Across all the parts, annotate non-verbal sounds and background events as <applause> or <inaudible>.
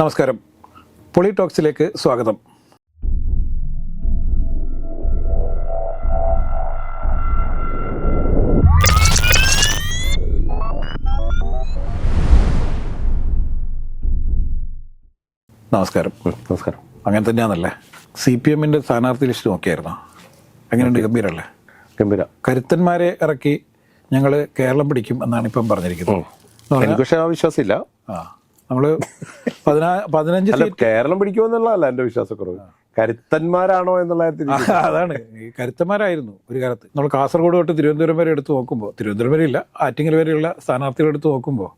നമസ്കാരം. പൊളിടോക്സിലേക്ക് സ്വാഗതം. നമസ്കാരം. നമസ്കാരം. അങ്ങനെ തന്നെയാണല്ലേ? സി പി എമ്മിന്റെ സ്ഥാനാർത്ഥി ലിസ്റ്റ് നോക്കിയായിരുന്നോ? എങ്ങനെയുണ്ട്? ഗംഭീരല്ലേ? ഗംഭീര. കരുത്തന്മാരെ ഇറക്കി ഞങ്ങൾ കേരളം പിടിക്കും എന്നാണ് ഇപ്പം പറഞ്ഞിരിക്കുന്നത്. എനിക്ക് പക്ഷെ ആ വിശ്വാസമില്ല. ആ. നമ്മൾ പതിനാ പതിനഞ്ച് കേരളം സീറ്റ് കേരളം പിടിക്കുമെന്നുള്ളതല്ല എന്റെ വിശ്വാസക്കുറവ്. കരുത്തന്മാരാണോ എന്നുള്ള അതാണ്. കരുത്തന്മാരായിരുന്നു ഒരു കാലത്ത്. നമ്മൾ കാസർഗോഡ് തൊട്ട് തിരുവനന്തപുരം വരെ എടുത്ത് നോക്കുമ്പോൾ തിരുവനന്തപുരം വരെ ഇല്ല ആറ്റിങ്ങൽ വരെയുള്ള സ്ഥാനാർത്ഥികൾ എടുത്ത് നോക്കുമ്പോൾ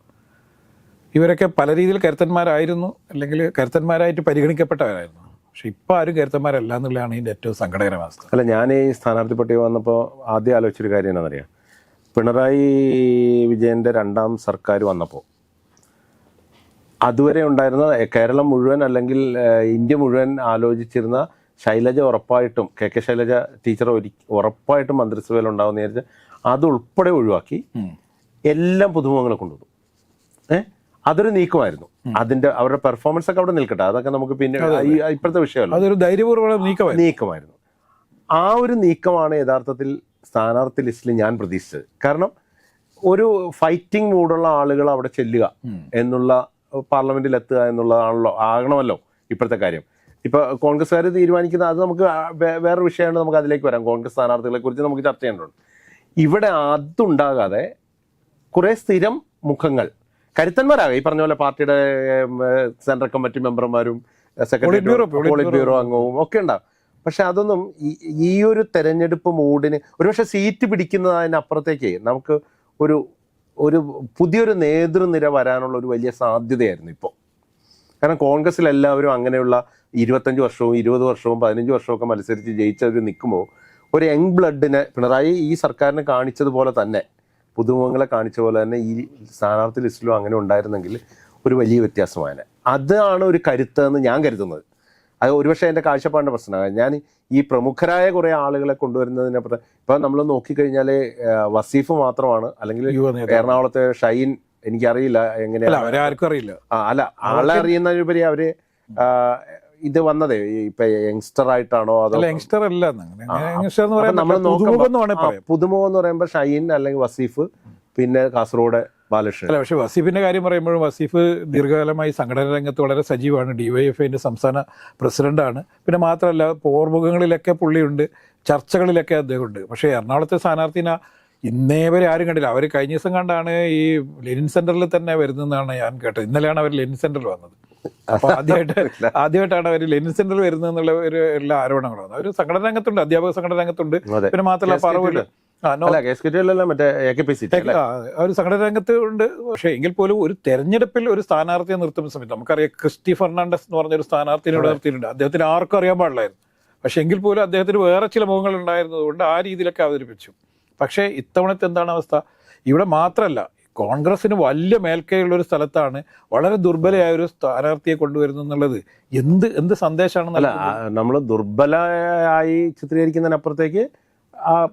ഇവരൊക്കെ പല രീതിയിൽ കരുത്തന്മാരായിരുന്നു അല്ലെങ്കിൽ കരുത്തന്മാരായിട്ട് പരിഗണിക്കപ്പെട്ടവരായിരുന്നു. പക്ഷെ ഇപ്പം ആരും കരുത്തന്മാരല്ല എന്നുള്ളതാണ് ഇതിന്റെ ഏറ്റവും സങ്കടകരമായ അവസ്ഥ. അല്ല ഞാൻ ഈ സ്ഥാനാർത്ഥി പട്ടിക വന്നപ്പോൾ ആദ്യം ആലോചിച്ചൊരു കാര്യം എന്താണെന്നറിയാം പിണറായി വിജയന്റെ രണ്ടാം സർക്കാർ വന്നപ്പോൾ അതുവരെ ഉണ്ടായിരുന്ന കേരളം മുഴുവൻ അല്ലെങ്കിൽ ഇന്ത്യ മുഴുവൻ ആലോചിച്ചിരുന്ന ശൈലജ ഉറപ്പായിട്ടും കെ കെ ശൈലജ ടീച്ചർ ഒരു ഉറപ്പായിട്ടും മന്ത്രിസഭയിൽ ഉണ്ടാവുന്ന വിചാരിച്ച് അതുൾപ്പെടെ ഒഴിവാക്കി എല്ലാം പുതുമുഖങ്ങളെ കൊണ്ടുവന്നു. ഏഹ് അതൊരു നീക്കമായിരുന്നു. അതിന്റെ അവരുടെ പെർഫോമൻസ് ഒക്കെ അവിടെ നിൽക്കട്ടെ. അതൊക്കെ നമുക്ക് പിന്നെ ഇപ്പോഴത്തെ വിഷയമല്ല. അതൊരു നീക്കമായിരുന്നു. നീക്കമായിരുന്നു. ആ ഒരു നീക്കമാണ് യഥാർത്ഥത്തിൽ സ്ഥാനാർത്ഥി ലിസ്റ്റിൽ ഞാൻ പ്രതീക്ഷിച്ചത്. കാരണം ഒരു ഫൈറ്റിംഗ് മൂഡുള്ള ആളുകൾ അവിടെ ചെല്ലുക എന്നുള്ള പാർലമെന്റിൽ എത്തുക എന്നുള്ളതാണല്ലോ ആകണമല്ലോ ഇപ്പോഴത്തെ കാര്യം. ഇപ്പൊ കോൺഗ്രസ്സുകാർ തീരുമാനിക്കുന്ന അത് നമുക്ക് വേറെ വിഷയമാണ് നമുക്ക് അതിലേക്ക് വരാം. കോൺഗ്രസ് സ്ഥാനാർത്ഥികളെ കുറിച്ച് നമുക്ക് ചർച്ച ചെയ്യേണ്ടതുണ്ട് ഇവിടെ അതുണ്ടാകാതെ കുറെ സ്ഥിരം മുഖങ്ങൾ. കരുത്തന്മാരാകാം ഈ പറഞ്ഞ പോലെ പാർട്ടിയുടെ സെൻട്രൽ കമ്മിറ്റി മെമ്പർമാരും സെക്രട്ടറി. പോളിറ്റ് ബ്യൂറോ അംഗവും ഒക്കെ ഉണ്ടാകും പക്ഷെ അതൊന്നും ഈ- ഈ ഒരു തെരഞ്ഞെടുപ്പ് മൂഡിന് ഒരുപക്ഷെ സീറ്റ് പിടിക്കുന്നതിനപ്പുറത്തേക്ക് നമുക്ക് ഒരു ഒരു പുതിയൊരു നേതൃനിര വരാനുള്ള ഒരു വലിയ സാധ്യതയായിരുന്നു ഇപ്പോൾ കാരണം കോൺഗ്രസ്സിൽ എല്ലാവരും അങ്ങനെയുള്ള ഇരുപത്തഞ്ച് വർഷവും ഇരുപത് വർഷവും പതിനഞ്ച് വർഷവും ഒക്കെ മത്സരിച്ച് ജയിച്ചവർ നിൽക്കുമ്പോൾ ഒരു യങ് ബ്ലഡിനെ പിണറായി ഈ സർക്കാരിനെ കാണിച്ചതുപോലെ തന്നെ പുതുമുഖങ്ങളെ കാണിച്ച പോലെ തന്നെ ഈ സ്ഥാനാർത്ഥി ലിസ്റ്റിലും അങ്ങനെ ഉണ്ടായിരുന്നെങ്കിൽ ഒരു വലിയ വ്യത്യാസമായ അതാണ് ഒരു കരുത്ത് എന്ന് ഞാൻ കരുതുന്നത്. അത് ഒരുപക്ഷെ എന്റെ കാഴ്ചപ്പാടിന്റെ പ്രശ്നമാണ്. ഞാൻ ഈ പ്രമുഖരായ കുറേ ആളുകളെ കൊണ്ടുവരുന്നതിനപ്പുറത്ത് ഇപ്പം നമ്മൾ നോക്കിക്കഴിഞ്ഞാൽ വസീഫ് മാത്രമാണ്. അല്ലെങ്കിൽ എറണാകുളത്തെ ഷൈൻ എനിക്കറിയില്ല എങ്ങനെയാണ്. അറിയില്ല. അല്ല ആളെ അറിയുന്നതിനുപരി അവർ ഇത് വന്നതേ ഇപ്പൊ യങ്സ്റ്റർ ആയിട്ടാണോ അതോ യങ്സ്റ്റർ അല്ല നമ്മൾ പുതുമുഖം എന്ന് വേണേൽ പുതുമുഖം എന്ന് പറയുമ്പോൾ ഷൈൻ അല്ലെങ്കിൽ വസീഫ് പിന്നെ കാസർഗോഡ് ബാലകൃഷ്ണൻ. അല്ല പക്ഷേ വസീഫിന്റെ കാര്യം പറയുമ്പോഴും വസീഫ് ദീർഘകാലമായി സംഘടന രംഗത്ത് വളരെ സജീവമാണ്. ഡിവൈഎഫ്ഐന്റെ സംസ്ഥാന പ്രസിഡന്റാണ്. പിന്നെ മാത്രമല്ല പോർമുഖങ്ങളിലൊക്കെ പുള്ളിയുണ്ട്. ചർച്ചകളിലൊക്കെ അദ്ദേഹമുണ്ട്. പക്ഷേ എറണാകുളത്തെ സ്ഥാനാർത്ഥിനെ ഇന്നേ വരെ ആരും കണ്ടില്ല. അവർ കഴിഞ്ഞ ദിവസം കണ്ടാണ് ഈ ലെനിൻ സെന്ററിൽ തന്നെ വരുന്നതെന്നാണ് ഞാൻ കേട്ടത്. ഇന്നലെയാണ് അവർ ലെനിൻ സെന്ററിൽ വന്നത്. അപ്പൊ ആദ്യമായിട്ട് ആദ്യമായിട്ടാണ് അവർ ലെനിൻ സെന്ററിൽ വരുന്നത് എന്നുള്ള ഒരു എല്ലാ ആരോപണങ്ങളും അവർ സംഘടന രംഗത്തുണ്ട് അധ്യാപക സംഘടന രംഗത്തുണ്ട്. പിന്നെ മാത്രമല്ല പറവില്ല പറവൂര് ഒരു സംഘടന രംഗത്ത് ഉണ്ട് പക്ഷേ എങ്കിൽ പോലും ഒരു തെരഞ്ഞെടുപ്പിൽ ഒരു സ്ഥാനാർത്ഥിയെ നിർത്തുന്ന സമയത്ത് നമുക്കറിയാം ക്രിസ്റ്റി ഫെർണാണ്ടസ് എന്ന് പറഞ്ഞൊരു സ്ഥാനാർത്ഥിനെ ഇവിടെ നിർത്തിയിട്ടുണ്ട്. അദ്ദേഹത്തിന് ആർക്കും അറിയാൻ പാടില്ലായിരുന്നു. പക്ഷെ എങ്കിൽ പോലും അദ്ദേഹത്തിന് വേറെ ചില മുഖങ്ങൾ ഉണ്ടായിരുന്നതുകൊണ്ട് ആ രീതിയിലൊക്കെ അവതരിപ്പിച്ചു. പക്ഷേ ഇത്തവണത്തെ എന്താണ് അവസ്ഥ? ഇവിടെ മാത്രമല്ല കോൺഗ്രസിന് വലിയ മേൽക്കൈയുള്ള ഒരു സ്ഥലത്താണ് വളരെ ദുർബലയായ ഒരു സ്ഥാനാർത്ഥിയെ കൊണ്ടുവരുന്നത് എന്നുള്ളത്. എന്ത് എന്ത് സന്ദേശമാണ് നമ്മൾ ദുർബലയായി ചിത്രീകരിക്കുന്നതിനപ്പുറത്തേക്ക്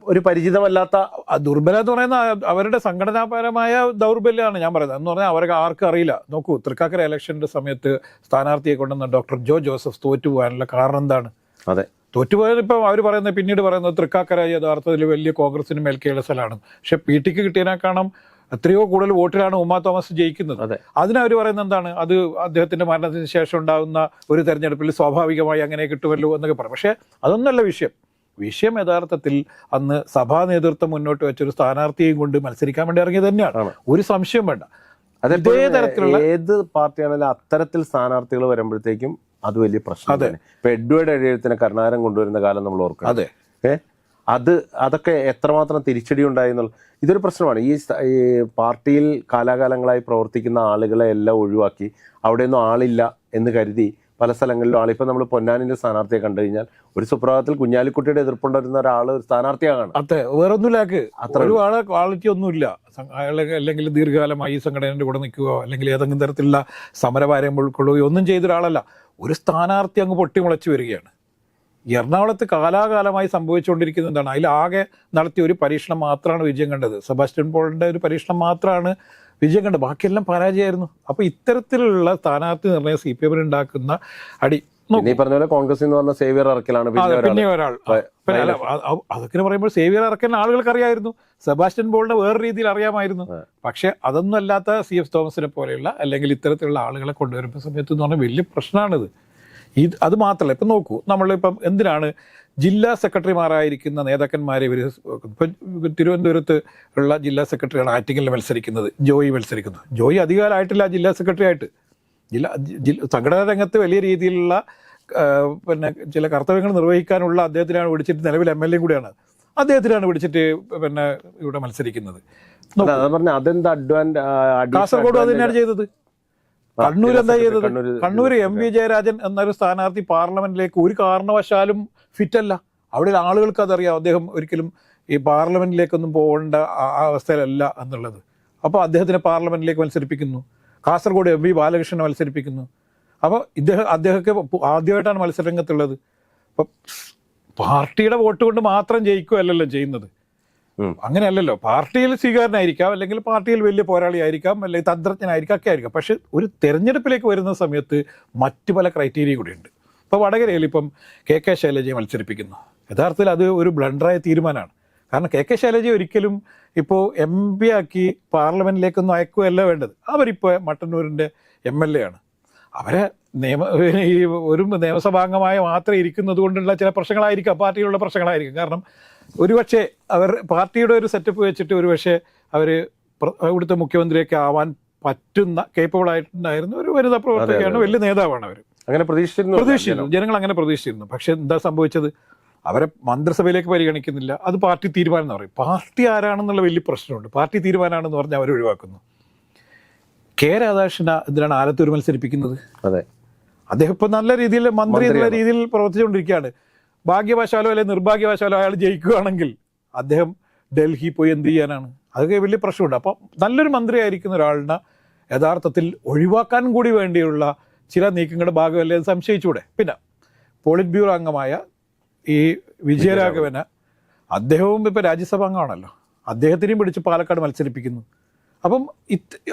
ഒരു പരിചിതമല്ലാത്ത ദുർബല എന്ന് പറയുന്ന അവരുടെ സംഘടനാപരമായ ദൗർബല്യമാണ് ഞാൻ പറയുന്നത്. എന്ന് പറഞ്ഞാൽ അവർക്ക് ആർക്കും അറിയില്ല. നോക്കൂ തൃക്കാക്കര ഇലക്ഷന്റെ സമയത്ത് സ്ഥാനാർത്ഥിയെ കൊണ്ടുവന്ന ഡോക്ടർ ജോ ജോസഫ് തോറ്റുപോകാനുള്ള കാരണം എന്താണ്? അതെ. തോറ്റുപോയത് ഇപ്പം അവർ പറയുന്നത് പിന്നീട് പറയുന്നത് തൃക്കാക്കര യഥാർത്ഥത്തിൽ വലിയ കോൺഗ്രസിന് മേൽക്കൈയുള്ള സ്ഥലമാണ്. പക്ഷെ പി ടിക്ക് കിട്ടിയതിനേക്കാളും എത്രയോ കൂടുതൽ വോട്ടിലാണ് ഉമ്മ തോമസ് ജയിക്കുന്നത്. അതെ. അതിനവർ പറയുന്നത് എന്താണ്? അത് അദ്ദേഹത്തിന്റെ മരണത്തിന് ശേഷം ഉണ്ടാകുന്ന ഒരു തെരഞ്ഞെടുപ്പിൽ സ്വാഭാവികമായി അങ്ങനെ കിട്ടുമല്ലോ എന്നൊക്കെ പറയും. പക്ഷേ അതൊന്നല്ല വിഷയം. വിഷയം യഥാർത്ഥത്തിൽ അന്ന് സഭാ നേതൃത്വം മുന്നോട്ട് വെച്ചൊരു സ്ഥാനാർത്ഥിയെയും കൊണ്ട് മത്സരിക്കാൻ വേണ്ടി ഇറങ്ങിയത് തന്നെയാണ്. ഒരു സംശയം വേണ്ട. അതേ തരത്തിലുള്ള- ഏത് പാർട്ടിയാണെങ്കിലും അത്തരത്തിൽ സ്ഥാനാർത്ഥികൾ വരുമ്പോഴത്തേക്കും അത് വലിയ പ്രശ്നം അതെ. ഇപ്പൊ എഡ്വേർഡ് എഴുത്തിന് കരുണാരം കൊണ്ടുവരുന്ന കാലം നമ്മൾ ഓർക്കണം. അതെ. അത് അതൊക്കെ എത്രമാത്രം തിരിച്ചടി ഉണ്ടായി എന്നുള്ള ഇതൊരു പ്രശ്നമാണ്. ഈ ഈ പാർട്ടിയിൽ കാലാകാലങ്ങളായി പ്രവർത്തിക്കുന്ന ആളുകളെ എല്ലാം ഒഴിവാക്കി അവിടെയൊന്നും ആളില്ല എന്ന് കരുതി പല സ്ഥലങ്ങളിലും ആളിപ്പോൾ നമ്മൾ പൊന്നാനിന്റെ സ്ഥാനാർത്ഥിയെ കണ്ടു കഴിഞ്ഞാൽ ഒരു സുപ്രഭാതത്തിൽ കുഞ്ഞാലിക്കുട്ടിയുടെ എതിർപ്പുണ്ടായിരുന്ന ഒരാൾ ഒരു സ്ഥാനാർത്ഥിയാകാണ് അതെ വേറൊന്നുമില്ലാക്ക് അത്രേ ഒരു ആളെ ക്വാളിറ്റി ഒന്നുമില്ല. അല്ലെങ്കിൽ ദീർഘകാലമായി ഈ സംഘടനയുടെ കൂടെ നിൽക്കുകയോ അല്ലെങ്കിൽ ഏതെങ്കിലും തരത്തിലുള്ള സമരപാരം ഉൾക്കൊള്ളുകയോ ഒന്നും ചെയ്ത ഒരാളല്ല. ഒരു സ്ഥാനാർത്ഥി അങ്ങ് പൊട്ടിമുളച്ച് വരികയാണ്. എറണാകുളത്ത് കാലാകാലമായി സംഭവിച്ചുകൊണ്ടിരിക്കുന്നത് എന്താണ്? അതിലാകെ നടത്തിയ ഒരു പരീക്ഷണം മാത്രമാണ് വിജയം കണ്ടത്. സെബാസ്റ്റ്യൻ പോളിന്റെ ഒരു പരീക്ഷണം മാത്രമാണ് വിജയം കണ്ട്. ബാക്കിയെല്ലാം പരാജയമായിരുന്നു. അപ്പോൾ ഇത്തരത്തിലുള്ള സ്ഥാനാർത്ഥി നിർണയം സി പി എമ്മിന് ഉണ്ടാക്കുന്ന അടി നോക്കൂ. പിന്നെ ഈ പറഞ്ഞ പോലെ കോൺഗ്രസ് എന്ന് പറഞ്ഞ സേവിയർ ഇറക്കലാണ് അതെ, പിന്നെ. ഒരാൾ. അതൊക്കെ പറയുമ്പോൾ സേവിയർ ഇറക്കാൻ ആളുകൾക്ക് അറിയായിരുന്നു സെബാസ്റ്റ്യൻ ബോളിനെ വേറെ രീതിയിൽ അറിയാമായിരുന്നു. പക്ഷെ അതൊന്നും അല്ലാത്ത സി എഫ് തോമസിനെ പോലെയുള്ള അല്ലെങ്കിൽ ഇത്തരത്തിലുള്ള ആളുകളെ കൊണ്ടുവരുമ്പോൾ സമയത്ത് എന്ന് പറഞ്ഞാൽ വലിയ പ്രശ്നമാണിത്. ഇത് അത് മാത്രമല്ല ഇപ്പം നോക്കൂ നമ്മളിപ്പം എന്തിനാണ് ജില്ലാ സെക്രട്ടറിമാരായിരിക്കുന്ന നേതാക്കന്മാരെ ഇവർ ഇപ്പം തിരുവനന്തപുരത്ത് ഉള്ള ജില്ലാ സെക്രട്ടറിയാണ് ആറ്റിങ്ങിൽ മത്സരിക്കുന്നത് ജോയി മത്സരിക്കുന്നത്. ജോയി അധികാരമായിട്ടില്ല ജില്ലാ സെക്രട്ടറി ആയിട്ട് ജില്ലാ സംഘടനാ രംഗത്ത് വലിയ രീതിയിലുള്ള പിന്നെ ചില കർത്തവ്യങ്ങൾ നിർവഹിക്കാനുള്ള അദ്ദേഹത്തിനാണ് വിളിച്ചിട്ട് നിലവിൽ എം എൽ എ കൂടിയാണ്. അദ്ദേഹത്തിനാണ് വിളിച്ചിട്ട് പിന്നെ ഇവിടെ മത്സരിക്കുന്നത്. കാസർഗോഡ് അത് തന്നെയാണ് ചെയ്തത്. കണ്ണൂർ എന്താ ചെയ്തത്? കണ്ണൂര് കണ്ണൂർ എം വി ജയരാജൻ എന്നൊരു സ്ഥാനാർത്ഥി പാർലമെന്റിലേക്ക് ഒരു കാരണവശാലും ഫിറ്റല്ല. അവിടെ ആളുകൾക്ക് അതറിയാം അദ്ദേഹം ഒരിക്കലും ഈ പാർലമെന്റിലേക്കൊന്നും പോകേണ്ട അവസ്ഥയിലല്ല എന്നുള്ളത്. അപ്പോൾ അദ്ദേഹത്തിനെ പാർലമെന്റിലേക്ക് മത്സരിപ്പിക്കുന്നു. കാസർഗോഡ് എം വി ബാലകൃഷ്ണനെ മത്സരിപ്പിക്കുന്നു. അപ്പോൾ ഇദ്ദേഹം അദ്ദേഹമൊക്കെ ആദ്യമായിട്ടാണ് മത്സരരംഗത്തുള്ളത്. അപ്പം പാർട്ടിയുടെ വോട്ട് കൊണ്ട് മാത്രം ജയിക്കുകയല്ലല്ലോ ചെയ്യുന്നത്. അങ്ങനെയല്ലല്ലോ. പാർട്ടിയിൽ സ്വീകാരനായിരിക്കാം അല്ലെങ്കിൽ പാർട്ടിയിൽ വലിയ പോരാളിയായിരിക്കാം അല്ലെങ്കിൽ തന്ത്രജ്ഞനായിരിക്കാം ഒക്കെ ആയിരിക്കാം. പക്ഷെ ഒരു തെരഞ്ഞെടുപ്പിലേക്ക് വരുന്ന സമയത്ത് മറ്റു പല ക്രൈറ്റീരിയ കൂടിയുണ്ട് ഇപ്പോൾ വടകരയിൽ ഇപ്പം കെ കെ ശൈലജയെ മത്സരിപ്പിക്കുന്നു. യഥാർത്ഥത്തിൽ അത് ഒരു ബ്ലണ്ടറായ തീരുമാനമാണ്. കാരണം കെ കെ ശൈലജ ഒരിക്കലും ഇപ്പോൾ എം പി ആക്കി പാർലമെന്റിലേക്കൊന്നും അയക്കുകയല്ല വേണ്ടത്. അവരിപ്പോൾ മട്ടന്നൂരിന്റെ എം എൽ എ ആണ്. അവരെ നിയമ ഈ ഒരു നിയമസഭാംഗമായ മാത്രം ഇരിക്കുന്നത് കൊണ്ടുള്ള ചില പ്രശ്നങ്ങളായിരിക്കാം പാർട്ടിയിലുള്ള പ്രശ്നങ്ങളായിരിക്കും. കാരണം ഒരുപക്ഷെ അവർ പാർട്ടിയുടെ ഒരു സെറ്റപ്പ് വെച്ചിട്ട് ഒരുപക്ഷെ അവർ ഇവിടുത്തെ മുഖ്യമന്ത്രിയൊക്കെ ആവാൻ പറ്റുന്ന കേപ്പബിൾ ആയിട്ടുണ്ടായിരുന്ന ഒരു വനിതാ പ്രവർത്തകയാണ് വലിയ നേതാവാണ് അവർ. അങ്ങനെ പ്രതീക്ഷിച്ചിരുന്നു. പ്രതീക്ഷിച്ചിരുന്നു. ജനങ്ങൾ അങ്ങനെ പ്രതീക്ഷിച്ചിരുന്നു. പക്ഷെ എന്താ സംഭവിച്ചത്? അവരെ മന്ത്രിസഭയിലേക്ക് പരിഗണിക്കുന്നില്ല. അത് പാർട്ടി തീരുമാനം എന്ന് പറയും. പാർട്ടി ആരാണെന്നുള്ള വലിയ പ്രശ്നമുണ്ട്. പാർട്ടി തീരുമാനമാണെന്ന് പറഞ്ഞാൽ അവർ ഒഴിവാക്കുന്നു. കെ രാധാകൃഷ്ണ എന്തിനാണ് ആലത്തൂർ മത്സരിപ്പിക്കുന്നത്? അതെ. അദ്ദേഹം ഇപ്പൊ നല്ല രീതിയിൽ മന്ത്രി എന്നുള്ള രീതിയിൽ പ്രവർത്തിച്ചുകൊണ്ടിരിക്കുകയാണ്. ഭാഗ്യവശാലോ അല്ലെങ്കിൽ നിർഭാഗ്യവശാലോ അയാൾ ജയിക്കുകയാണെങ്കിൽ അദ്ദേഹം ഡൽഹി പോയി എന്ത് ചെയ്യാനാണ്? അതൊക്കെ വലിയ പ്രശ്നമുണ്ട്. അപ്പം നല്ലൊരു മന്ത്രിയായിരിക്കുന്ന ഒരാളിനെ യഥാർത്ഥത്തിൽ ഒഴിവാക്കാൻ കൂടി വേണ്ടിയുള്ള ചില നീക്കങ്ങളുടെ ഭാഗമല്ലേ എന്ന് സംശയിച്ചൂടെ പിന്നെ പോളിറ്റ് ബ്യൂറോ അംഗമായ ഈ വിജയരാഘവന് അദ്ദേഹവും ഇപ്പോൾ രാജ്യസഭ അംഗമാണല്ലോ. അദ്ദേഹത്തിനെയും പിടിച്ച് പാലക്കാട് മത്സരിപ്പിക്കുന്നു. അപ്പം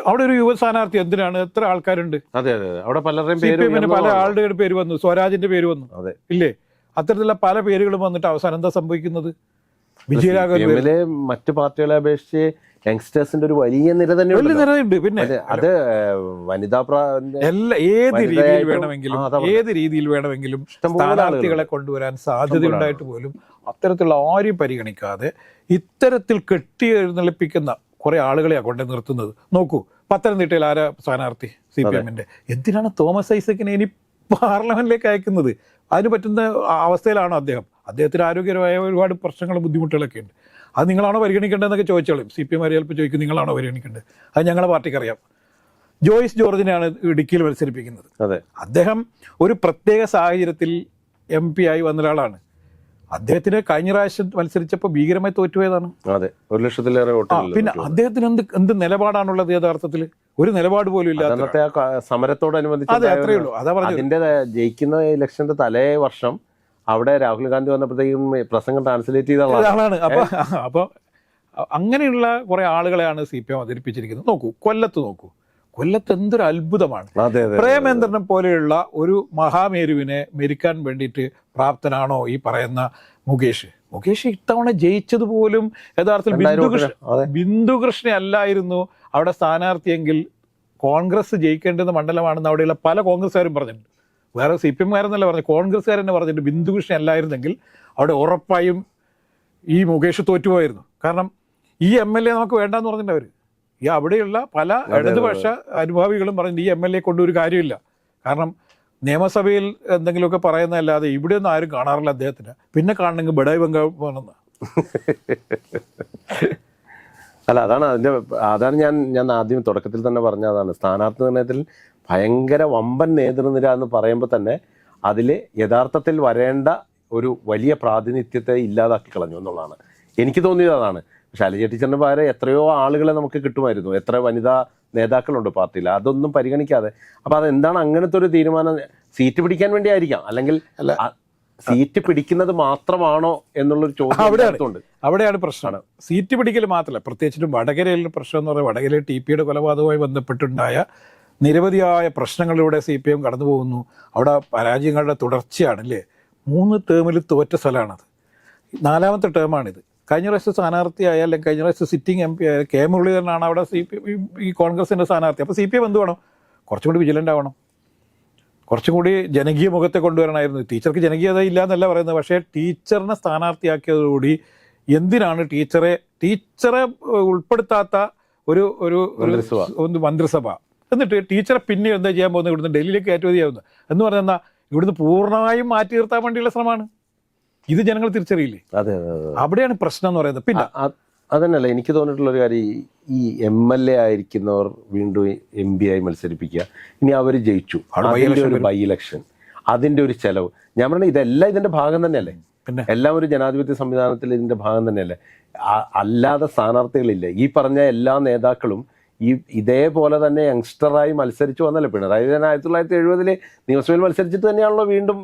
അവിടെ ഒരു യുവ സ്ഥാനാർത്ഥി എന്തിനാണ്? എത്ര ആൾക്കാരുണ്ട്? അതെ അതെ. അവിടെ പലരുടെയും പല ആളുടെ പേര് വന്നു. സ്വരാജിന്റെ പേര് വന്നു. അതെ. ഇല്ലേ? അത്തരത്തിലുള്ള പല പേരുകളും വന്നിട്ട് അവസാനം എന്താ സംഭവിക്കുന്നത്? വിജയരാഘവൻ. മറ്റു പാർട്ടികളെ അപേക്ഷിച്ച് യങ്സ്റ്റേഴ്സിന്റെ ഒരു വലിയ നിര തന്നെ വലിയ പിന്നെ അത് വനിതാ എല്ലാ ഏത് രീതിയിൽ വേണമെങ്കിലും. ഏത് രീതിയിൽ വേണമെങ്കിലും സ്ഥാനാർത്ഥികളെ. കൊണ്ടുവരാൻ സാധ്യതയുണ്ടായിട്ട് പോലും അത്തരത്തിലുള്ള ആരും പരിഗണിക്കാതെ ഇത്തരത്തിൽ കെട്ടി എഴുന്നള്ളിപ്പിക്കുന്ന കുറെ ആളുകളെയാണ് കൊണ്ടു നിർത്തുന്നത്. നോക്കൂ പത്തനംതിട്ടയിൽ ആരാ സ്ഥാനാർത്ഥി സി പി എമ്മിന്റെ? എന്തിനാണ് തോമസ് ഐസക്കിനെ ഇനി പാർലമെന്റിലേക്ക് അയക്കുന്നത്? അതിന് പറ്റുന്ന അവസ്ഥയിലാണ് അദ്ദേഹം. അദ്ദേഹത്തിന് ആരോഗ്യപരമായ ഒരുപാട് പ്രശ്നങ്ങളും ബുദ്ധിമുട്ടുകളൊക്കെ ഉണ്ട്. അത് നിങ്ങളാണോ പരിഗണിക്കേണ്ടതെന്നൊക്കെ ചോദിച്ചോളും. സി പി എം ചിലപ്പോൾ ചോദിക്കും നിങ്ങളാണോ പരിഗണിക്കേണ്ടത്? അത് ഞങ്ങളുടെ പാർട്ടിക്ക് അറിയാം ജോയിസ് ജോർജിനെയാണ് ഇടുക്കിയിൽ മത്സരിപ്പിക്കുന്നത്. അതെ. അദ്ദേഹം ഒരു പ്രത്യേക സാഹചര്യത്തിൽ എം പി ആയി വന്ന ഒരാളാണ് അദ്ദേഹത്തിന് കഴിഞ്ഞ പ്രാവശ്യം മത്സരിച്ചപ്പോൾ ഭീകരമായി തോറ്റുപോയതാണ്. അതെ. ഒരു ലക്ഷത്തിലേറെ പിന്നെ അദ്ദേഹത്തിന് എന്ത് എന്ത് നിലപാടാണുള്ളത് യഥാർത്ഥത്തിൽ ഒരു നിലപാട് പോലും ഇല്ലാത്ത അന്നത്തെ സമരത്തോടനുബന്ധിച്ച് അതെ അത്രേ ഉള്ളൂ. അതാ പറഞ്ഞു അതിന്റെ ജയിക്കുന്ന ഇലക്ഷന്റെ തലേ വർഷം അവിടെ രാഹുൽ ഗാന്ധി വന്നപ്പോഴത്തേക്കും പ്രസംഗം ട്രാൻസ്ലേറ്റ് ചെയ്ത ആളാണ്. അപ്പൊ അപ്പൊ അങ്ങനെയുള്ള കുറെ ആളുകളെയാണ് സി പി എം അവതരിപ്പിച്ചിരിക്കുന്നത്. നോക്കൂ കൊല്ലത്ത് നോക്കൂ. കൊല്ലത്ത് എന്തൊരു അത്ഭുതമാണ്. അതെ അതെ പ്രേമേന്ദ്രനെ പോലെയുള്ള ഒരു മഹാമേരുവിനെ മെരിക്കാൻ വേണ്ടിയിട്ട് പ്രാപ്തനാണോ ഈ പറയുന്ന മുകേഷ്. മുകേഷ് ഇത്തവണ ജയിച്ചത് പോലും യഥാർത്ഥത്തിൽ ബിന്ദുകൃഷ്ണ ബിന്ദുകൃഷ്ണ അല്ലായിരുന്നു അവിടെ സ്ഥാനാർത്ഥിയെങ്കിൽ കോൺഗ്രസ് ജയിക്കേണ്ടുന്ന മണ്ഡലമാണെന്ന് അവിടെയുള്ള പല കോൺഗ്രസ്സുകാരും പറഞ്ഞിട്ടുണ്ട്. വേറെ സി പി എംകാരെന്നല്ല പറഞ്ഞു കോൺഗ്രസ്സുകാർ തന്നെ പറഞ്ഞിട്ടുണ്ട് ബിന്ദുകൃഷ്ണ അല്ലായിരുന്നെങ്കിൽ അവിടെ ഉറപ്പായും ഈ മുകേഷ് തോറ്റുപോയിരുന്നു കാരണം ഈ എം എൽ എ നമുക്ക് വേണ്ടെന്ന് പറഞ്ഞിട്ടുണ്ട് അവർ ഈ അവിടെയുള്ള പല ഇടതുപക്ഷ അനുഭാവികളും പറഞ്ഞിട്ടുണ്ട് ഈ എം എൽ എ കൊണ്ട് ഒരു കാര്യമില്ല. കാരണം നിയമസഭയിൽ എന്തെങ്കിലുമൊക്കെ പറയുന്നതല്ലാതെ ഇവിടെ ഒന്നും ആരും കാണാറില്ല അദ്ദേഹത്തിന്. പിന്നെ കാണണമെങ്കിൽ ബഡായി ബംഗാൾ പോകണമെന്ന്. അല്ല അതാണ് അതിന്റെ അതാണ് ഞാൻ ഞാൻ ആദ്യം തുടക്കത്തിൽ തന്നെ പറഞ്ഞ അതാണ് സ്ഥാനാർത്ഥി നിർണയത്തിൽ ഭയങ്കര വമ്പൻ നേതൃനിര എന്ന് പറയുമ്പോൾ തന്നെ അതിൽ യഥാർത്ഥത്തിൽ വരേണ്ട ഒരു വലിയ പ്രാതിനിധ്യത്തെ ഇല്ലാതാക്കി കളഞ്ഞു എന്നുള്ളതാണ്. എനിക്ക് തോന്നിയത് അതാണ്. ശൈലജ ടീച്ചറിന് പകരം എത്രയോ ആളുകളെ നമുക്ക് കിട്ടുമായിരുന്നു. എത്ര വനിതാ നേതാക്കളുണ്ട് പാർട്ടിയിൽ. അതൊന്നും പരിഗണിക്കാതെ. അപ്പൊ അതെന്താണ് അങ്ങനത്തെ ഒരു തീരുമാനം? സീറ്റ് പിടിക്കാൻ വേണ്ടി ആയിരിക്കാം അല്ലെങ്കിൽ സീറ്റ് പിടിക്കുന്നത് മാത്രമാണോ എന്നുള്ളൊരു ചോദ്യം അവിടെയാണ്. അടുത്തുണ്ട്. അവിടെയാണ് പ്രശ്നമാണ് സീറ്റ് പിടിക്കൽ മാത്രമല്ല. പ്രത്യേകിച്ചിട്ടും വടകരയിലെ പ്രശ്നം എന്ന് പറയുന്നത് വടകരയിൽ ടി പിയുടെ കൊലപാതകവുമായി ബന്ധപ്പെട്ടുണ്ടായ നിരവധിയായ പ്രശ്നങ്ങളിലൂടെ സി പി എം കടന്നു പോകുന്നു. അവിടെ പരാജയങ്ങളുടെ തുടർച്ചയാണ് അല്ലേ മൂന്ന് ടേമിൽ തോറ്റ സ്ഥലമാണത്. നാലാമത്തെ ടേമാണിത് കഴിഞ്ഞ പ്രാവശ്യം സ്ഥാനാർത്ഥിയായ അല്ലെങ്കിൽ കഴിഞ്ഞ പ്രാവശ്യം സിറ്റിംഗ് എം പി ആയ കെ മുരളീധരനാണ് അവിടെ സി പി ഈ കോൺഗ്രസിന്റെ സ്ഥാനാർത്ഥി. അപ്പോൾ സി പി എം എന്ത് വേണം? കുറച്ചും കൂടി വിജിലന്റ് ആവണം. കുറച്ചും കൂടി ജനകീയ മുഖത്തെ കൊണ്ടുവരണമായിരുന്നു ടീച്ചർക്ക് ജനകീയത ഇല്ല എന്നല്ല പറയുന്നത്. പക്ഷേ ടീച്ചറിനെ സ്ഥാനാർത്ഥിയാക്കിയതോടുകൂടി എന്തിനാണ് ടീച്ചറെ ടീച്ചറെ ഉൾപ്പെടുത്താത്ത ഒരു ഒരു മന്ത്രിസഭ. എന്നിട്ട് ടീച്ചറെ പിന്നെ എന്താ ചെയ്യാൻ പോകുന്നത്? ഇവിടുന്ന് ഡൽഹിയിലേക്ക് കയറ്റുമതി ചെയ്യുന്നത്. എന്ന് പറഞ്ഞാൽ ഇവിടുന്ന് പൂർണമായും മാറ്റി നിർത്താൻ വേണ്ടിയുള്ള ശ്രമമാണ്. ഇത് ജനങ്ങൾ തിരിച്ചറിയില്ലേ? അതെ അവിടെയാണ് പ്രശ്നം എന്ന് പറയുന്നത്. പിന്നെ അതന്നെയല്ല എനിക്ക് തോന്നിയിട്ടുള്ള ഒരു കാര്യം ഈ- എം എൽ എ ആയിരിക്കുന്നവർ വീണ്ടും എം പി ആയി മത്സരിപ്പിക്കുക. ഇനി അവർ ജയിച്ചു. election ഒരു ബൈ ഇലക്ഷൻ അതിന്റെ ഒരു ചെലവ്. ഞാൻ പറഞ്ഞ ഇതെല്ലാം ഇതിന്റെ ഭാഗം തന്നെയല്ലേ? പിന്നെ? എല്ലാം ഒരു ജനാധിപത്യ സംവിധാനത്തിൽ ഇതിന്റെ ഭാഗം തന്നെയല്ലേ? അല്ലാതെ സ്ഥാനാർത്ഥികളില്ല. ഈ പറഞ്ഞ എല്ലാ നേതാക്കളും ഈ ഇതേപോലെ തന്നെ യങ്സ്റ്ററായി മത്സരിച്ചു വന്നല്ലേ പിണറായി. വിജയൻ ആയിരത്തി തൊള്ളായിരത്തി എഴുപതിൽ നിയമസഭയിൽ മത്സരിച്ചിട്ട് തന്നെയാണല്ലോ വീണ്ടും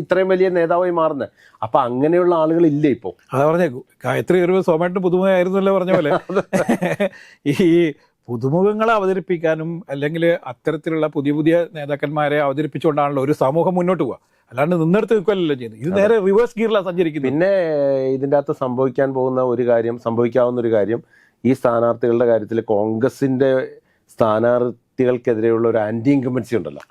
ഇത്രയും വലിയ നേതാവായി മാറുന്നത്. അപ്പൊ അങ്ങനെയുള്ള ആളുകൾ ഇല്ല ഇപ്പോൾ അതാ പറഞ്ഞേ ഗായത്രി ഒരു സോമേട്ടൻ പുതുമുഖമായിരുന്നല്ലോ പറഞ്ഞ പോലെ. <laughs> ഈ പുതുമുഖങ്ങളെ അവതരിപ്പിക്കാനും അല്ലെങ്കിൽ അത്തരത്തിലുള്ള പുതിയ പുതിയ നേതാക്കന്മാരെ അവതരിപ്പിച്ചുകൊണ്ടാണല്ലോ ഒരു സമൂഹം മുന്നോട്ട് പോവുക. അല്ലാണ്ട് നിന്നെടുത്ത് നിൽക്കുമല്ലോ ചെയ്യുന്നത്. ഇത് നേരെ റിവേഴ്സ് ഗിയറിലാണ് സഞ്ചരിക്കുന്നത്. പിന്നെ ഇതിന്റെ അകത്ത് സംഭവിക്കാൻ പോകുന്ന ഒരു കാര്യം സംഭവിക്കാവുന്ന ഒരു കാര്യം ഈ സ്ഥാനാർത്ഥികളുടെ കാര്യത്തിൽ കോൺഗ്രസിന്റെ സ്ഥാനാർത്ഥികൾക്കെതിരെയുള്ള ഒരു ആന്റി ഇൻകമ്പൻസി ഉണ്ടല്ലോ.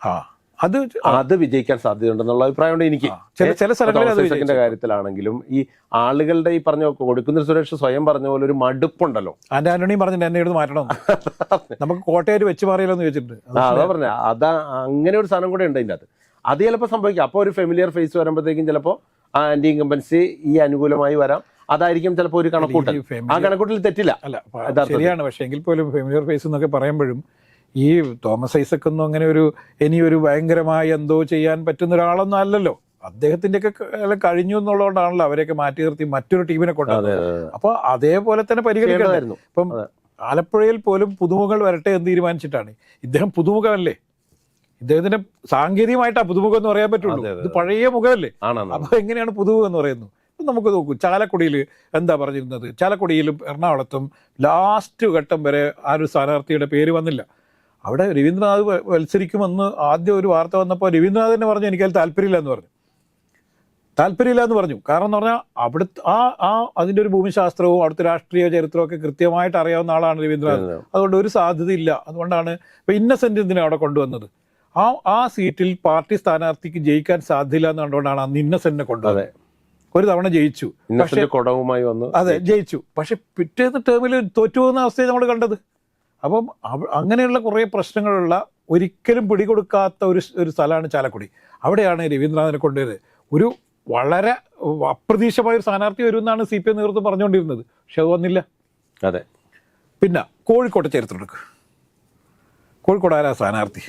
അത് അത് വിജയിക്കാൻ സാധ്യതയുണ്ടെന്നുള്ള അഭിപ്രായമുണ്ട് എനിക്ക്. ചില ചില വിജയിച്ചു. കാര്യത്തിലാണെങ്കിലും ഈ ആളുകളുടെ ഈ പറഞ്ഞ കൊടുക്കുന്ന സുരേഷ് സ്വയം പറഞ്ഞ പോലെ ഒരു മടുപ്പുണ്ടല്ലോ. ആന്റി ആന്റണിയും പറഞ്ഞിട്ട് എന്നെ എടുത്ത് മാറ്റണം. നമുക്ക് കോട്ടയായിട്ട് വെച്ച് മാറിയല്ലോ എന്ന് ചോദിച്ചിട്ടുണ്ട്. അതാ പറഞ്ഞ. അതാ അങ്ങനെ ഒരു സാധനം കൂടെ ഉണ്ട് അതിന്റെ അത് അത് ചിലപ്പോൾ സംഭവിക്കാം. അപ്പോൾ ഒരു ഫെമിലിയർ ഫേസ് വരുമ്പോഴത്തേക്കും ചിലപ്പോൾ ആ ആന്റി ഇൻകമ്പൻസി ഈ അനുകൂലമായി വരാം. അതായിരിക്കും ചിലപ്പോൾ ഒരു കണക്കൂട്ടൽ. ആ കണക്കൂട്ടിൽ തെറ്റില്ല. അല്ല ശരിയാണ്. പക്ഷേ എങ്കിൽ പോലും ഫെമിലിയർ ഫേസ് എന്നൊക്കെ പറയുമ്പോഴും ഈ തോമസ് ഐസക് ഒന്നും അങ്ങനെ ഒരു ഇനി ഒരു ഭയങ്കരമായി എന്തോ ചെയ്യാൻ പറ്റുന്ന ഒരാളൊന്നും അല്ലല്ലോ. അദ്ദേഹത്തിന്റെ ഒക്കെ കഴിഞ്ഞു എന്നുള്ളതുകൊണ്ടാണല്ലോ അവരെയൊക്കെ മാറ്റി നിർത്തി മറ്റൊരു ടീമിനെ കൊണ്ടത് കൊണ്ടുവന്നത്. അതെ, അതെ. അപ്പൊ അതേപോലെ തന്നെ പരിഗണിക്കുന്നു. ഇപ്പം ആലപ്പുഴയിൽ പോലും പുതുമുഖങ്ങൾ വരട്ടെ എന്ന് തീരുമാനിച്ചിട്ടാണ്. ഇദ്ദേഹം പുതുമുഖമല്ലേ? ഇദ്ദേഹത്തിന്റെ സാങ്കേതികമായിട്ടാ പുതുമുഖം എന്ന് പറയാൻ പറ്റുള്ളൂ. ഇത് പഴയ മുഖമല്ലേ? അപ്പൊ എങ്ങനെയാണ് പുതുമുഖം എന്ന് പറയുന്നത്? നമുക്ക് നോക്കൂ ചാലക്കുടിയിൽ എന്താ പറഞ്ഞിരുന്നത്? ചാലക്കുടിയിലും എറണാകുളത്തും ലാസ്റ്റ് ഘട്ടം വരെ ആ ഒരു സ്ഥാനാർത്ഥിയുടെ പേര് വന്നില്ല. അവിടെ രവീന്ദ്രനാഥ് മത്സരിക്കുമെന്ന് ആദ്യം ഒരു വാർത്ത വന്നപ്പോൾ രവീന്ദ്രനാഥ് തന്നെ പറഞ്ഞു എനിക്കതിൽ താല്പര്യമില്ല എന്ന് പറഞ്ഞു. താല്പര്യമില്ല എന്ന് പറഞ്ഞു. കാരണം എന്ന് പറഞ്ഞാൽ അവിടുത്തെ ആ ആ അതിന്റെ ഒരു ഭൂമിശാസ്ത്രവും അവിടുത്തെ രാഷ്ട്രീയ ചരിത്രവും ഒക്കെ കൃത്യമായിട്ട് അറിയാവുന്ന ആളാണ് രവീന്ദ്രനാഥ്. അതുകൊണ്ട് ഒരു സാധ്യതയില്ല. അതുകൊണ്ടാണ് ഇപ്പം ഇന്നസെന്റ് എന്തിനാണ് അവിടെ കൊണ്ടുവന്നത്? ആ ആ സീറ്റിൽ പാർട്ടി സ്ഥാനാർത്ഥിക്ക് ജയിക്കാൻ സാധ്യതയില്ല എന്ന് കണ്ടുകൊണ്ടാണ് അന്ന് ഇന്നസെന്റിനെ കൊണ്ടുവന്നത്. ഒരു തവണ ജയിച്ചു. കുടവുമായി വന്ന് അതെ ജയിച്ചു. പക്ഷെ പിറ്റേത്തെ ടേമിൽ തോറ്റു പോകുന്ന അവസ്ഥയെ നമ്മൾ കണ്ടത്. അപ്പം അങ്ങനെയുള്ള കുറേ പ്രശ്നങ്ങളുള്ള ഒരിക്കലും പിടികൊടുക്കാത്ത ഒരു ഒരു സ്ഥലമാണ് ചാലക്കുടി. അവിടെയാണ് രവീന്ദ്രനാഥിനെ കൊണ്ടുവരുന്നത്. ഒരു വളരെ അപ്രതീക്ഷമായ ഒരു സ്ഥാനാർത്ഥി വരുമെന്നാണ് സി പി എം നേതൃത്വം പറഞ്ഞുകൊണ്ടിരുന്നത്. പക്ഷെ അത് വന്നില്ല. അതെ. പിന്നെ കോഴിക്കോട്ടെ ചരിത്രം എടുക്കുക കോഴിക്കോട് ആരാ സ്ഥാനാർത്ഥി?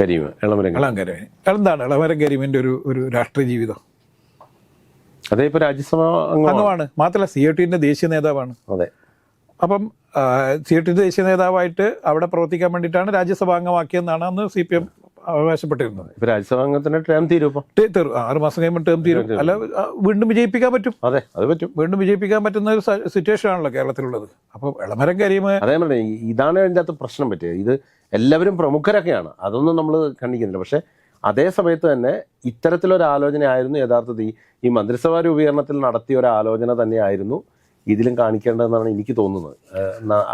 കരീം ഇളമരം ഇളങ്കരവൻ എന്താണ് ഇളമരം കരീമിന്റെ ഒരു ഒരു രാഷ്ട്രീയ ജീവിതം? അതേ ഇപ്പൊ രാജ്യസഭ അംഗമാണ്. മാത്രമല്ല സി എ ടിന്റെ ദേശീയ നേതാവാണ്. അതെ. അപ്പം സി എ ടിന്റെ ദേശീയ നേതാവായിട്ട് അവിടെ പ്രവർത്തിക്കാൻ വേണ്ടിയിട്ടാണ് രാജ്യസഭാ അംഗമാക്കിയെന്നാണ് അന്ന് സി പി എം അവകാശപ്പെട്ടിരുന്നത്. ഇപ്പൊ രാജ്യസഭ അംഗത്തിന്റെ ടേം തീരും തീരും ആറ് മാസം കഴിയുമ്പോൾ ടേം തീരും. അല്ല വീണ്ടും വിജയിപ്പിക്കാൻ പറ്റും. അതെ അത് പറ്റും. വീണ്ടും വിജയിപ്പിക്കാൻ പറ്റുന്ന ഒരു സിറ്റുവേഷൻ ആണല്ലോ കേരളത്തിലുള്ളത്. അപ്പോൾ ഇളമരം കരീം അതേ ഇതാണ് അതിന്റെ അകത്ത് പ്രശ്നം പറ്റിയത്. ഇത് എല്ലാവരും പ്രമുഖരൊക്കെയാണ്. അതൊന്നും നമ്മൾ കണ്ടിക്കുന്നില്ല പക്ഷെ അതേ സമയത്ത് തന്നെ ഇത്തരത്തിലൊരു ആലോചനയായിരുന്നു യഥാർത്ഥത്തിൽ ഈ- മന്ത്രിസഭാ രൂപീകരണത്തിൽ നടത്തിയ ഒരു ആലോചന തന്നെയായിരുന്നു. ഇതിലും കാണിക്കേണ്ടതെന്നാണ് എനിക്ക് തോന്നുന്നത്.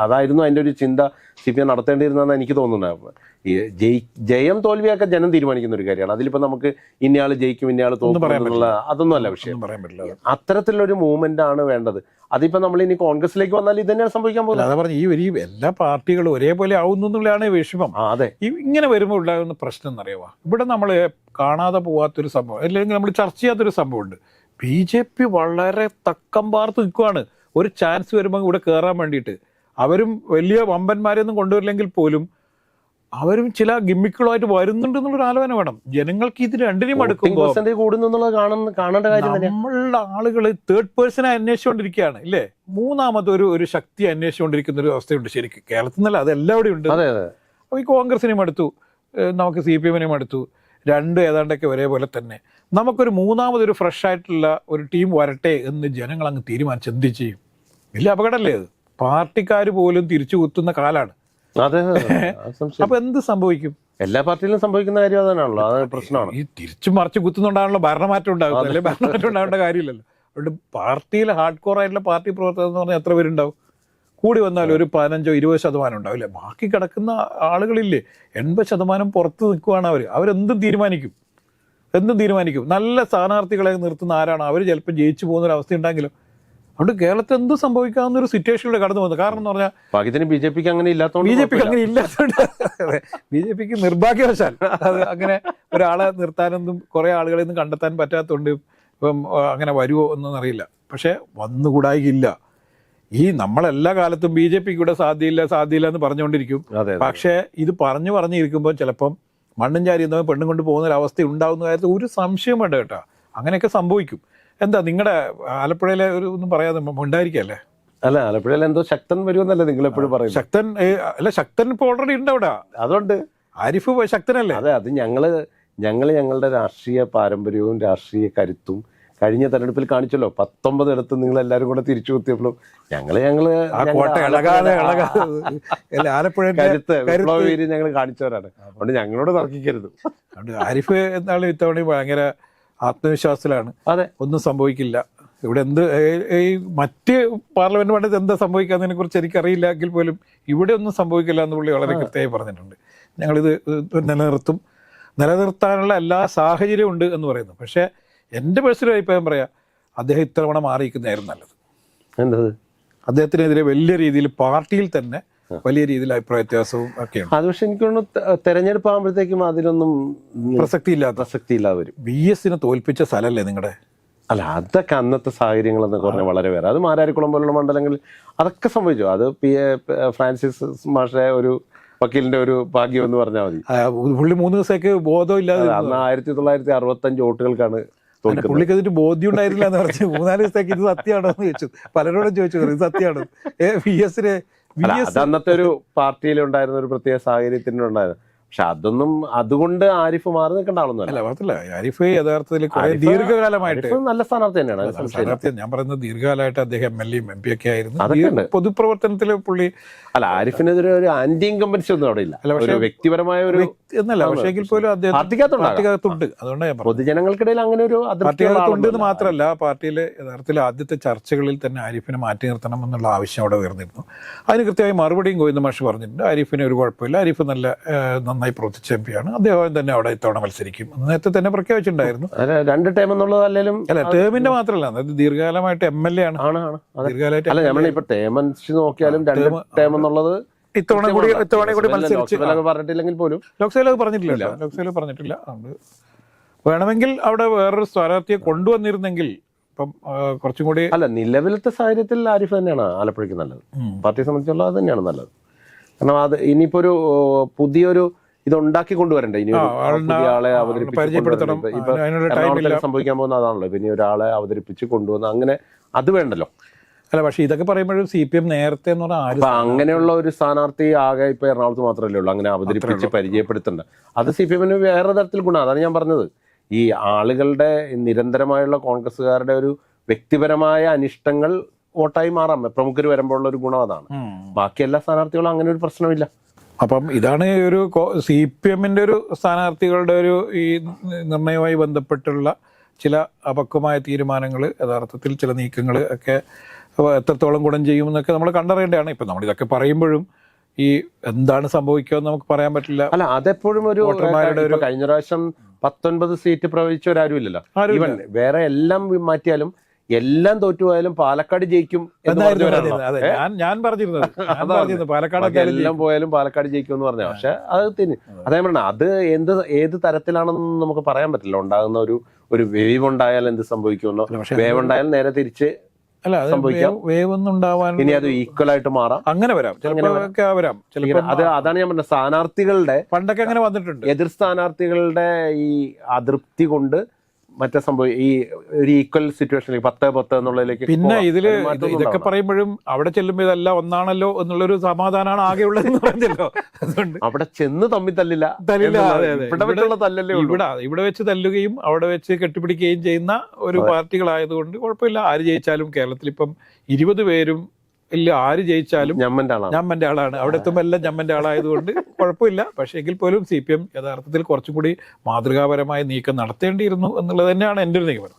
അതായിരുന്നു അതിന്റെ ഒരു ചിന്ത സി പി എം നടത്തേണ്ടിയിരുന്നതെന്ന് എനിക്ക് തോന്നുന്നത് ജയി ജയം തോൽവിയൊക്കെ ജനം തീരുമാനിക്കുന്ന ഒരു കാര്യമാണ്. അതിലിപ്പോൾ നമുക്ക് ഇന്നയാൾ ജയിക്കും ഇന്നയാൾ പറയാൻ എന്നുള്ള അതൊന്നും അല്ല വിഷയം. അത്തരത്തിലൊരു മൂവ്മെന്റ് ആണ് വേണ്ടത്. അതിപ്പോ നമ്മൾ ഇനി കോൺഗ്രസിലേക്ക് വന്നാൽ ഇത് തന്നെയാണ് സംഭവിക്കാൻ പോകുന്നത്. അതാ പറഞ്ഞ ഈ ഒരു എല്ലാ പാർട്ടികളും ഒരേപോലെ ആവുന്നു എന്നുള്ളതാണ് വിഷമം. അതെ. ഇങ്ങനെ വരുമ്പോൾ ഉണ്ടാകുന്ന പ്രശ്നം എന്നറിയാമോ ഇവിടെ നമ്മൾ കാണാതെ പോകാത്തൊരു സംഭവം അല്ലെങ്കിൽ നമ്മൾ ചർച്ച ചെയ്യാത്തൊരു സംഭവമുണ്ട്. ബി ജെ പി വളരെ തക്കം പാർത്ത് നിൽക്കുവാണ്. ഒരു ചാൻസ് വരുമ്പോൾ ഇവിടെ കയറാൻ വേണ്ടിയിട്ട്. അവരും വലിയ വമ്പന്മാരെയൊന്നും കൊണ്ടുവരില്ലെങ്കിൽ പോലും അവരും ചില ഗിമ്മിക്കുകളായിട്ട് വരുന്നുണ്ട് എന്നുള്ളൊരു ആലോചന വേണം. ജനങ്ങൾക്ക് ഇത് രണ്ടിനും അടുക്കുമ്പോൾ നമ്മളുടെ ആളുകൾ തേർഡ് പേഴ്സണെ അന്വേഷിച്ചുകൊണ്ടിരിക്കുകയാണ് ഇല്ലേ? മൂന്നാമത് ഒരു ഒരു ശക്തി അന്വേഷിച്ചുകൊണ്ടിരിക്കുന്ന ഒരു അവസ്ഥയുണ്ട് ശരിക്കും. കേരളത്തിൽ നിന്നല്ല അത് എല്ലാവിടെയും ഉണ്ട്. അപ്പോൾ ഈ കോൺഗ്രസിനെയും അടുത്തു നമുക്ക് സി പി എമ്മിനെയും അടുത്തു രണ്ട് ഏതാണ്ടൊക്കെ ഒരേപോലെ തന്നെ. നമുക്കൊരു മൂന്നാമതൊരു ഫ്രഷ് ആയിട്ടുള്ള ഒരു ടീം വരട്ടെ എന്ന് ജനങ്ങൾ അങ്ങ് തീരുമാനിച്ച് എന്ത് ചെയ്യും? വലിയ അപകടമല്ലേ അത്? പാർട്ടിക്കാർ പോലും തിരിച്ചു കുത്തുന്ന കാലാണ്. അതെ അപ്പൊ എന്ത് സംഭവിക്കും? എല്ലാ പാർട്ടിയിലും സംഭവിക്കുന്ന കാര്യം അതാണല്ലോ. അത് പ്രശ്നമാണ്. ഈ തിരിച്ചു മറിച്ച് കുത്തുന്നുണ്ടാണല്ലോ ഭരണമാറ്റം ഉണ്ടാകും അല്ലെ? ഭരണമാറ്റം ഉണ്ടാവേണ്ട കാര്യമില്ലല്ലോ. അതുകൊണ്ട് പാർട്ടിയിൽ ഹാർഡ് കോർ ആയിട്ടുള്ള പാർട്ടി പ്രവർത്തകർ എന്ന് പറഞ്ഞാൽ എത്ര പേരുണ്ടാവും? കൂടി വന്നാൽ ഒരു പതിനഞ്ചോ ഇരുപത് ശതമാനം ഉണ്ടാവില്ലേ ബാക്കി കിടക്കുന്ന ആളുകളില്ലേ എൺപത് ശതമാനം പുറത്ത് നിൽക്കുവാണ് അവർ അവരെന്തും തീരുമാനിക്കും. എന്തും തീരുമാനിക്കും. നല്ല സ്ഥാനാർത്ഥികളെ നിർത്തുന്ന ആരാണ്? അവർ ചിലപ്പോൾ ജയിച്ചു പോകുന്ന ഒരു അവസ്ഥ ഉണ്ടെങ്കിലും അതുകൊണ്ട് കേരളത്തിൽ എന്ത് സംഭവിക്കാവുന്ന ഒരു സിറ്റുവേഷനിലൂടെ കടന്നു പോകുന്നത് കാരണം എന്ന് പറഞ്ഞാൽ ഭാഗ്യത്തിന് ബി ജെ പിക്ക് അങ്ങനെ ഇല്ലാത്തതുകൊണ്ട് ബി ജെ പിക്ക് അങ്ങനെ ഇല്ലാത്തതുകൊണ്ട് ബി ജെ പിക്ക് നിർഭാഗ്യവശാൽ അത് അങ്ങനെ ഒരാളെ നിർത്താനൊന്നും കുറെ ആളുകളെ ഒന്നും കണ്ടെത്താൻ പറ്റാത്തതുകൊണ്ട് ഇപ്പം അങ്ങനെ വരുമോ എന്നൊന്നും അറിയില്ല. പക്ഷെ വന്നുകൂടായില്ല. ഈ നമ്മളെല്ലാ കാലത്തും ബി ജെ പിക്ക് ഇവിടെ സാധ്യയില്ല സാധ്യയില്ല എന്ന് പറഞ്ഞുകൊണ്ടിരിക്കും. പക്ഷേ ഇത് പറഞ്ഞു പറഞ്ഞിരിക്കുമ്പോൾ ചിലപ്പം മണ്ണും ചാരി എന്നോ പെണ്ണും കൊണ്ട് പോകുന്ന ഒരു അവസ്ഥ ഉണ്ടാവുന്ന കാര്യത്തിൽ ഒരു സംശയം വേണ്ട കേട്ടോ. അങ്ങനെയൊക്കെ സംഭവിക്കും. എന്താ നിങ്ങളുടെ ആലപ്പുഴയിലെ ഒരു ഒന്നും പറയാതെ ഉണ്ടായിരിക്കല്ലേ അല്ല ആലപ്പുഴയിൽ എന്തോ ശക്തൻ വരുമെന്നല്ലേ നിങ്ങൾ എപ്പോഴും പറയുന്നത് ശക്തൻ അല്ല ശക്തൻ ഇപ്പോൾ ഓൾറെഡി ഉണ്ട് അവിടെ. അതുകൊണ്ട് ആരിഫ് ശക്തനല്ലേ? അതെ അത് ഞങ്ങൾ ഞങ്ങൾ ഞങ്ങളുടെ രാഷ്ട്രീയ പാരമ്പര്യവും രാഷ്ട്രീയ കരുത്തും കഴിഞ്ഞ തെരഞ്ഞെടുപ്പിൽ കാണിച്ചല്ലോ. പത്തൊമ്പത് ഇടത്ത് നിങ്ങൾ എല്ലാവരും കൂടെ തിരിച്ചു കുത്തിയപ്പോഴും ഞങ്ങൾ ഞങ്ങൾ ആലപ്പുഴയിലെ കരുത്ത് കരുത്ത്. ഞങ്ങൾ കാണിച്ചവരാണ്. അതുകൊണ്ട് ഞങ്ങളോട് തർക്കിക്കരുത്. അതുകൊണ്ട് ആരിഫ് എന്നാലും ഇത്തവണ ഭയങ്കര ആത്മവിശ്വാസത്തിലാണ്. അതെ. ഒന്നും സംഭവിക്കില്ല. ഇവിടെ എന്ത് ഈ മറ്റ് പാർലമെന്റ് മണ്ഡലത്തിൽ എന്താ സംഭവിക്കാന്നതിനെ കുറിച്ച് എനിക്കറിയില്ല എങ്കിൽ പോലും ഇവിടെ ഒന്നും സംഭവിക്കില്ല എന്ന് പുള്ളി വളരെ കൃത്യമായി പറഞ്ഞിട്ടുണ്ട്. ഞങ്ങളിത് നിലനിർത്തും. നിലനിർത്താനുള്ള എല്ലാ സാഹചര്യവും ഉണ്ട് എന്ന് പറയുന്നു. പക്ഷേ എന്റെ പേഴ്സണൽ അഭിപ്രായം പറയാം അദ്ദേഹം ഇത്തവണ മാറിയിരിക്കുന്നതായിരുന്നു നല്ലത്. എന്തത്? അദ്ദേഹത്തിനെതിരെ വലിയ രീതിയിൽ പാർട്ടിയിൽ തന്നെ വലിയ രീതിയിൽ അഭിപ്രായ വ്യത്യാസവും ഒക്കെയാണ് അത് പക്ഷെ എനിക്ക് തോന്നുന്നു തെരഞ്ഞെടുപ്പ് ആകുമ്പോഴത്തേക്കും അതിനൊന്നും പ്രസക്തി ഇല്ലാത്ത പ്രസക്തി ഇല്ലാതെ വരും ബി എസിനെ തോൽപ്പിച്ച സ്ഥലമല്ലേ നിങ്ങളുടെ അല്ല അതൊക്കെ അന്നത്തെ സാഹചര്യങ്ങൾ എന്നൊക്കെ പറഞ്ഞാൽ വളരെ വേറെ. അത് മാരാരിക്കുളം പോലുള്ള മണ്ഡലങ്ങളിൽ അതൊക്കെ സംഭവിച്ചു. അത് പി എ ഫ്രാൻസിസ് മാഷെ ഒരു വക്കീലിന്റെ ഒരു ഭാഗ്യം എന്ന് പറഞ്ഞാൽ മതി. പുള്ളി മൂന്ന് ദിവസമൊക്കെ ബോധം ഇല്ലാതെ അത് അന്ന് ആയിരത്തി തൊള്ളായിരത്തി അറുപത്തി അഞ്ച് വോട്ടുകൾക്കാണ് പുള്ളിക്ക് അതിന്റെ ബോധ്യം ഉണ്ടായിരുന്നില്ല എന്ന് പറഞ്ഞു. മൂന്നാൽ ദിവസത്തേക്ക് ഇത് സത്യമാണോ എന്ന് ചോദിച്ചു. പലരോടും ചോദിച്ചു ഇത് സത്യമാണോ ഏ വി എസിന് അത് അന്നത്തെ ഒരു പാർട്ടിയിൽ ഉണ്ടായിരുന്ന ഒരു പ്രത്യേക സാഹചര്യത്തിന് ഉണ്ടായിരുന്നു പക്ഷെ അതൊന്നും അതുകൊണ്ട് ആരിഫ് മാറി നിൽക്കേണ്ട ആളൊന്നുമല്ല. ആരിഫ് യഥാർത്ഥത്തിൽ ദീർഘകാലമായിട്ട് നല്ല സ്ഥാനാർത്ഥി തന്നെയാണ് അത് സംശയമില്ല. സ്ഥാനാർത്ഥി ഞാൻ പറയുന്നത് ദീർഘകാലമായിട്ട് അദ്ദേഹം എം എൽ എയും എം പി ഒക്കെ ആയിരുന്നു. പൊതുപ്രവർത്തനത്തിൽ പുള്ളി അല്ല ആരിഫിനെതിരെ ഒരു ആന്റി ഇൻകമ്പൻസി ഒന്നും അവിടെ ഇല്ല. ഒരു വ്യക്തിപരമായ ഒരു എന്നല്ല പക്ഷേ പോലും അദ്ദേഹം പാർട്ടിക്കകത്തുണ്ട്. അതുകൊണ്ടാണ് പൊതുജനങ്ങൾക്കിടയിൽ അങ്ങനെ ഒരു എന്ന് മാത്രമല്ല പാർട്ടിയിൽ യഥാർത്ഥത്തിൽ ആദ്യത്തെ ചർച്ചകളിൽ തന്നെ ആരിഫിനെ മാറ്റി നിർത്തണം എന്നുള്ള ആവശ്യം അവിടെ ഉയർന്നിരുന്നു. അതിന് കൃത്യമായി മറുപടിയും ഗോവിന്ദ മാഷ് പറഞ്ഞിട്ടുണ്ട്. ആരിഫിന് ഒരു കുഴപ്പമില്ല. ആരിഫ് നല്ല ആ, നന്നായി പ്രവർത്തിച്ച എം പിയാണ് അദ്ദേഹം തന്നെ അവിടെ ഇത്തവണ മത്സരിക്കും. എന്ന് നേരത്തെ തന്നെ പ്രഖ്യാപിച്ചിട്ടുണ്ടായിരുന്നു. രണ്ട് ടേം എന്നുള്ളതല്ലേലും അല്ല ടേമിന്റെ മാത്രമല്ല. അതായത് ദീർഘകാലമായിട്ട് എം എൽ എ ആണ്. ദീർഘകാലമായിട്ട് അല്ല നമ്മൾ ഇപ്പൊ ടേം അനുസരിച്ച് നോക്കിയാലും രണ്ട് ടേം എന്നുള്ളത് ഇത്തവണ കൂടി ഇത്തവണ കൂടി മത്സരിച്ച് പറഞ്ഞിട്ടില്ലെങ്കിൽ പോലും ലോക്സഭയിൽ അത് പറഞ്ഞിട്ടില്ല. ലോക്സഭയിൽ പറഞ്ഞിട്ടില്ല. വേണമെങ്കിൽ അവിടെ വേറൊരു സ്ഥാനാർത്ഥിയെ കൊണ്ടുവന്നിരുന്നെങ്കിൽ ഇപ്പം കുറച്ചും കൂടി അല്ല നിലവിലത്തെ സാഹചര്യത്തിൽ ആരിഫ് തന്നെയാണ് ആലപ്പുഴയ്ക്ക് നല്ലത്. പാർട്ടിയെ സംബന്ധിച്ചുള്ള അത് തന്നെയാണ് നല്ലത്. കാരണം അത് ഇനിയിപ്പോ ഒരു പുതിയൊരു ഇത് ഉണ്ടാക്കി കൊണ്ടുവരണ്ടേ? ഇനി ആളെ ഇല്ല. സംഭവിക്കാൻ പോകുന്ന അതാണല്ലോ. ഇനി ഒരാളെ അവതരിപ്പിച്ച് കൊണ്ടുവന്ന അങ്ങനെ അത് വേണ്ടല്ലോ. അല്ല പക്ഷെ ഇതൊക്കെ പറയുമ്പോഴും സി പി എം നേരത്തെ എന്ന് പറഞ്ഞാൽ അങ്ങനെയുള്ള ഒരു സ്ഥാനാർത്ഥി ആകെ ഇപ്പൊ എറണാകുളത്ത് മാത്രമല്ലേ ഉള്ളൂ. അങ്ങനെ അവതരിപ്പിച്ച് പരിചയപ്പെടുത്തണ്ട. അത് സി പി എമ്മിന് വേറെ തരത്തിൽ ഗുണം. അതാണ് ഞാൻ പറഞ്ഞത്. ഈ ആളുകളുടെ നിരന്തരമായുള്ള കോൺഗ്രസ്സുകാരുടെ ഒരു വ്യക്തിപരമായ അനിഷ്ടങ്ങൾ വോട്ടായി മാറാം. പ്രമുഖർ വരുമ്പോഴുള്ള ഒരു ഗുണം അതാണ്. ബാക്കി എല്ലാ സ്ഥാനാർത്ഥികളും അങ്ങനെ ഒരു പ്രശ്നമില്ല. അപ്പം ഇതാണ് ഒരു സി പി എമ്മിന്റെ ഒരു സ്ഥാനാർത്ഥികളുടെ ഒരു ഈ നിർണയവുമായി ബന്ധപ്പെട്ടുള്ള ചില അപക്വമായ തീരുമാനങ്ങൾ യഥാർത്ഥത്തിൽ ചില നീക്കങ്ങൾ ഒക്കെ എത്രത്തോളം ഗുണം ചെയ്യുമെന്നൊക്കെ നമ്മൾ കണ്ടറിയേണ്ടതാണ്. ഇപ്പം നമ്മൾ ഇതൊക്കെ പറയുമ്പോഴും ഈ എന്താണ് സംഭവിക്കുക എന്ന് നമുക്ക് പറയാൻ പറ്റില്ല. അല്ല അതെപ്പോഴും ഒരു വോട്ടർമാരുടെ ഒരു കഴിഞ്ഞ പ്രാവശ്യം പത്തൊൻപത് സീറ്റ് പ്രവചിച്ച ഒരാരും ഇല്ലല്ലോ. വേറെ എല്ലാം മാറ്റിയാലും എല്ലാം തോറ്റുപോയാലും പാലക്കാട് ജയിക്കും ഞാൻ പറഞ്ഞിരുന്നു പറഞ്ഞിരുന്നത്. പാലക്കാട് എല്ലാം പോയാലും പാലക്കാട് ജയിക്കും എന്ന് പറഞ്ഞ. പക്ഷെ അത് തിരി അതേ. പറഞ്ഞ അത് എന്ത് ഏത് തരത്തിലാണെന്ന് നമുക്ക് പറയാൻ പറ്റില്ല. ഉണ്ടാകുന്ന ഒരു ഒരു വേവ് ഉണ്ടായാൽ എന്ത് സംഭവിക്കുമെന്നോ വേവ് ഉണ്ടായാൽ നേരെ തിരിച്ച് അല്ല അത് സംഭവിക്കാം. വേവ് വേവ് ഒന്നും ഉണ്ടാവാൻ ഇനി അത് ഈക്വൽ ആയിട്ട് മാറാം. അങ്ങനെ വരാം. ചിലപ്പോൾ വരാം. അത് അതാണ് ഞാൻ പറഞ്ഞത് സ്ഥാനാർത്ഥികളുടെ പണ്ടൊക്കെ അങ്ങനെ വന്നിട്ടുണ്ട്. എതിർ സ്ഥാനാർത്ഥികളുടെ ഈ അതൃപ്തി കൊണ്ട് മറ്റേ സംഭവം ഈ ഒരു ഈക്വൽ സിറ്റുവേഷനിൽ പത്ത് പത്ത് എന്നുള്ളതിലേക്ക് പിന്നെ ഇതിൽ ഇതൊക്കെ. പറയുമ്പോഴും അവിടെ ചെല്ലുമ്പോൾ ഇതെല്ലാം ഒന്നാണല്ലോ എന്നുള്ളൊരു സമാധാനമാണ് ആകെ ഉള്ളതെന്ന് പറഞ്ഞല്ലോ. അതുകൊണ്ട് അവിടെ ചെന്ന് തമ്മിൽ തല്ലില്ല തല്ലില്ല. ഇവിടെ തല്ലല്ലേ ഇവിടെ ഇവിടെ വെച്ച് തല്ലുകയും അവിടെ വെച്ച് കെട്ടിപ്പിടിക്കുകയും ചെയ്യുന്ന ഒരു പാർട്ടികളായതുകൊണ്ട് കുഴപ്പമില്ല. ആര് ജയിച്ചാലും കേരളത്തിൽ ഇപ്പം ഇരുപത് പേരും ഇല്ല ആര് ജയിച്ചാലും ഞമ്മന്റെ ആളാണ് ഞമ്മന്റെ ആളാണ്. അവിടെ എത്തുമ്പോൾ എല്ലാം ഞമ്മന്റെ ആളായതുകൊണ്ട് കുഴപ്പമില്ല. പക്ഷേ എങ്കിൽ പോലും സി പി എം യഥാർത്ഥത്തിൽ കുറച്ചുകൂടി മാതൃകാപരമായ നീക്കം നടത്തേണ്ടിയിരുന്നു എന്നുള്ളത് തന്നെയാണ് എന്റെ ഒരു നിഗമനം.